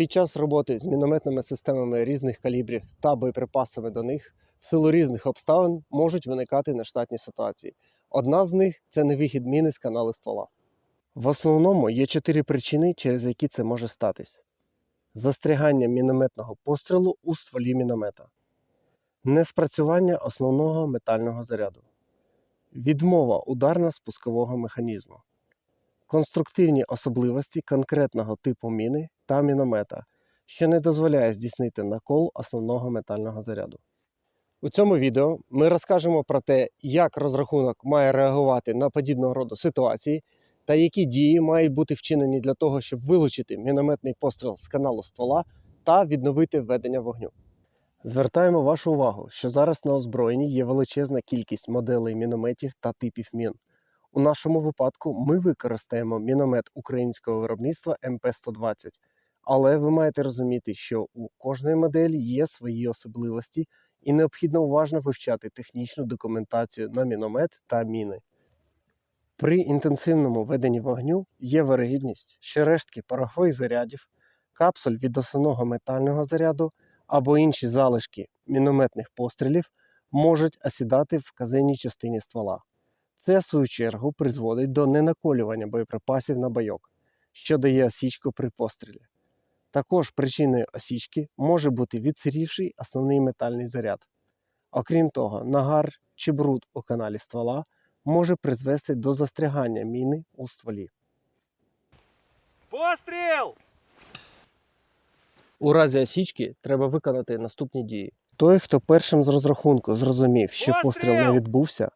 Під час роботи з мінометними системами різних калібрів та боєприпасами до них в силу різних обставин можуть виникати нештатні ситуації. Одна з них це невихід міни з каналу ствола. В основному є чотири причини, через які це може статись: застрягання мінометного пострілу у стволі міномета, неспрацювання основного метального заряду, відмова ударно-спускового механізму, конструктивні особливості конкретного типу міни та міномета, що не дозволяє здійснити накол основного метального заряду. У цьому відео ми розкажемо про те, як розрахунок має реагувати на подібного роду ситуації та які дії мають бути вчинені для того, щоб вилучити мінометний постріл з каналу ствола та відновити ведення вогню. Звертаємо вашу увагу, що зараз на озброєнні є величезна кількість моделей мінометів та типів мін. У нашому випадку ми використаємо міномет українського виробництва МП-120, але ви маєте розуміти, що у кожної моделі є свої особливості і необхідно уважно вивчати технічну документацію на міномет та міни. При інтенсивному веденні вогню є вирогідність, що рештки порохових зарядів, капсуль від основного метального заряду або інші залишки мінометних пострілів можуть осідати в казенній частині ствола. Це, в свою чергу, призводить до ненаколювання боєприпасів на бойок, що дає осічку при пострілі. Також причиною осічки може бути відсирівший основний метальний заряд. Окрім того, нагар чи бруд у каналі ствола може призвести до застрягання міни у стволі. Постріл! У разі осічки треба виконати наступні дії. Той, хто першим з розрахунку зрозумів, що постріл не відбувся,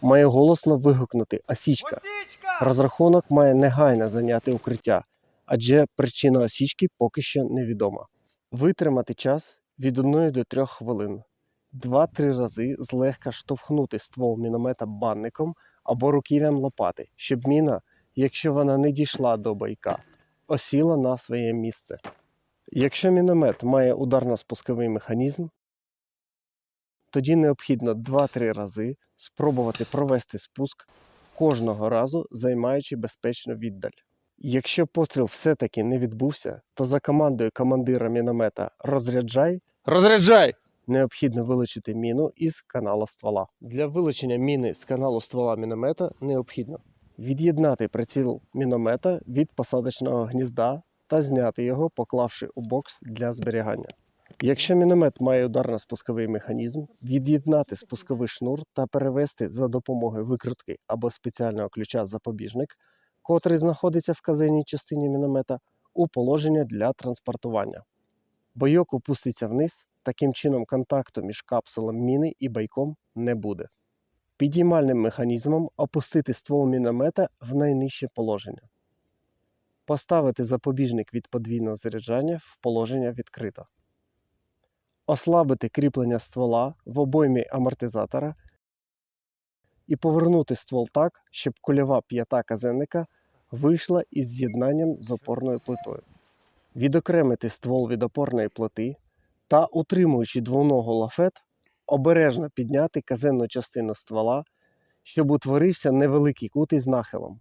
має голосно вигукнути осічка. Осічка! Розрахунок має негайно зайняти укриття, адже причина осічки поки що невідома. Витримати час від 1 до 3 хвилин. Два-три рази злегка штовхнути ствол міномета банником або руків'ям лопати, щоб міна, якщо вона не дійшла до бойка, осіла на своє місце. Якщо міномет має ударно-спусковий механізм, тоді необхідно 2-3 рази спробувати провести спуск кожного разу займаючи безпечну віддаль. Якщо постріл все-таки не відбувся, то за командою командира міномета розряджай, розряджай! Необхідно вилучити міну із канала ствола. Для вилучення міни з каналу ствола міномета необхідно від'єднати приціл міномета від посадочного гнізда та зняти його, поклавши у бокс для зберігання. Якщо міномет має ударно-спусковий механізм, від'єднати спусковий шнур та перевести за допомогою викрутки або спеціального ключа запобіжник, котрий знаходиться в казенній частині міномета, у положення для транспортування. Бойок опуститься вниз, таким чином контакту між капсулом міни і байком не буде. Підіймальним механізмом опустити ствол міномета в найнижче положення. Поставити запобіжник від подвійного заряджання в положення відкрито ослабити кріплення ствола в обоймі амортизатора і повернути ствол так, щоб кульова п'ята казенника вийшла із з'єднанням з опорною плитою. Відокремити ствол від опорної плити та, утримуючи двоногу лафет, обережно підняти казенну частину ствола, щоб утворився невеликий кут із нахилом.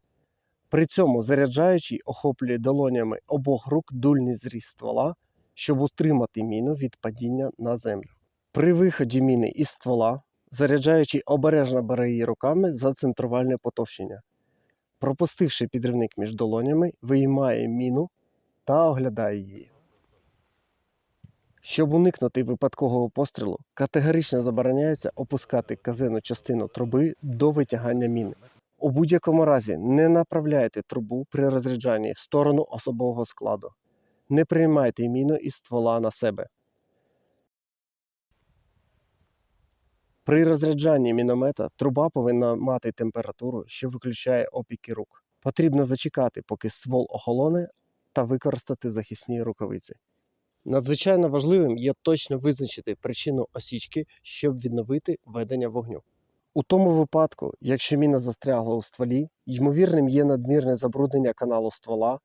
При цьому заряджаючий охоплює долонями обох рук дульний зріз ствола, щоб утримати міну від падіння на землю. При виході міни із ствола, заряджаючий обережно бере її руками за центрувальне потовщення. Пропустивши підривник між долонями, виймає міну та оглядає її. Щоб уникнути випадкового пострілу, категорично забороняється опускати казенну частину труби до витягання міни. У будь-якому разі не направляйте трубу при розряджанні в сторону особового складу. Не приймайте міну із ствола на себе. При розряджанні міномета труба повинна мати температуру, що виключає опіки рук. Потрібно зачекати, поки ствол охолоне, та використати захисні рукавиці. Надзвичайно важливим є точно визначити причину осічки, щоб відновити ведення вогню. У тому випадку, якщо міна застрягла у стволі, ймовірним є надмірне забруднення каналу ствола,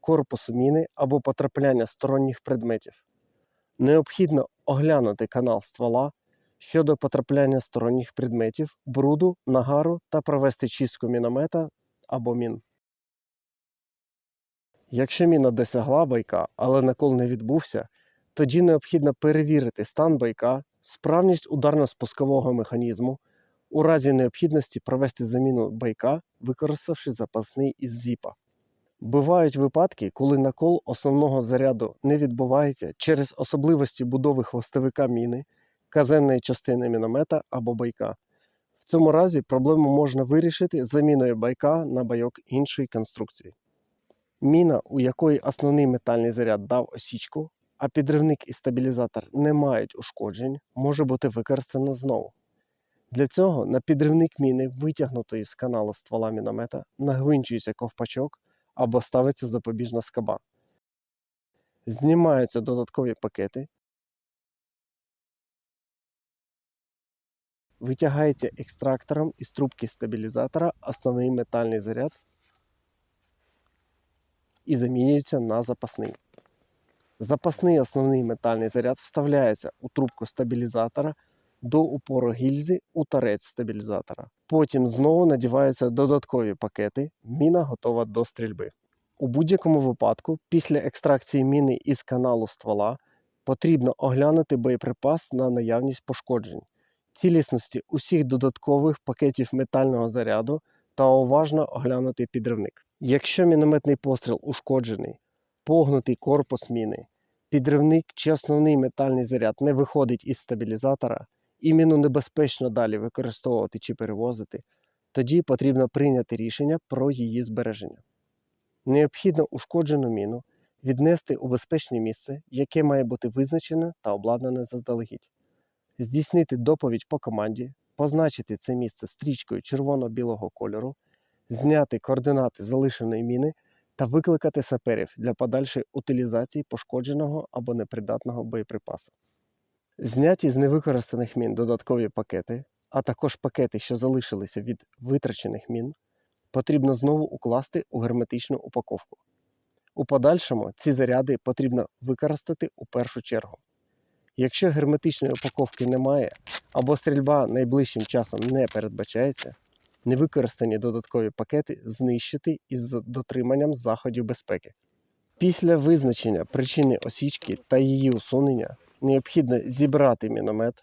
корпусу міни або потрапляння сторонніх предметів. Необхідно оглянути канал ствола щодо потрапляння сторонніх предметів, бруду, нагару та провести чистку міномета або мін. Якщо міна досягла байка, але накол не відбувся, тоді необхідно перевірити стан байка, справність ударно-спускового механізму, у разі необхідності провести заміну байка, використавши запасний із зіпа. Бувають випадки, коли накол основного заряду не відбувається через особливості будови хвостовика міни, казенної частини міномета або байка. В цьому разі проблему можна вирішити заміною байка на байок іншої конструкції. Міна, у якої основний метальний заряд дав осічку, а підривник і стабілізатор не мають ушкоджень, може бути використана знову. Для цього на підривник міни, витягнутої з каналу ствола міномета, нагвинчується ковпачок або ставиться запобіжна скоба. Знімаються додаткові пакети. Витягається екстрактором із трубки стабілізатора основний метальний заряд і замінюється на запасний. Запасний основний метальний заряд вставляється у трубку стабілізатора до упору гільзи у торець стабілізатора. Потім знову надіваються додаткові пакети, міна готова до стрільби. У будь-якому випадку, після екстракції міни із каналу ствола потрібно оглянути боєприпас на наявність пошкоджень, цілісності усіх додаткових пакетів метального заряду та уважно оглянути підривник. Якщо мінометний постріл ушкоджений, погнутий корпус міни, підривник чи основний метальний заряд не виходить із стабілізатора, і міну небезпечно далі використовувати чи перевозити, тоді потрібно прийняти рішення про її збереження. Необхідно ушкоджену міну віднести у безпечне місце, яке має бути визначене та обладнане заздалегідь, здійснити доповідь по команді, позначити це місце стрічкою червоно-білого кольору, зняти координати залишеної міни та викликати саперів для подальшої утилізації пошкодженого або непридатного боєприпасу. Зняті з невикористаних мін додаткові пакети, а також пакети, що залишилися від витрачених мін, потрібно знову укласти у герметичну упаковку. У подальшому ці заряди потрібно використати у першу чергу. Якщо герметичної упаковки немає або стрільба найближчим часом не передбачається, невикористані додаткові пакети знищити із дотриманням заходів безпеки. Після визначення причини осічки та її усунення необхідно зібрати міномет,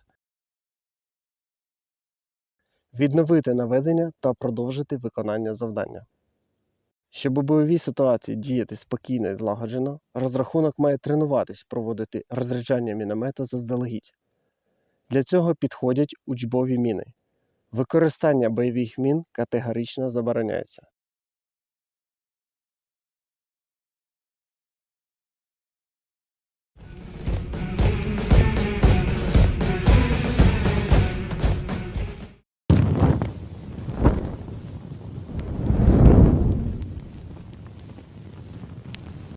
відновити наведення та продовжити виконання завдання. Щоб у бойовій ситуації діяти спокійно і злагоджено, розрахунок має тренуватись проводити розряджання міномета заздалегідь. Для цього підходять учбові міни. Використання бойових мін категорично забороняється.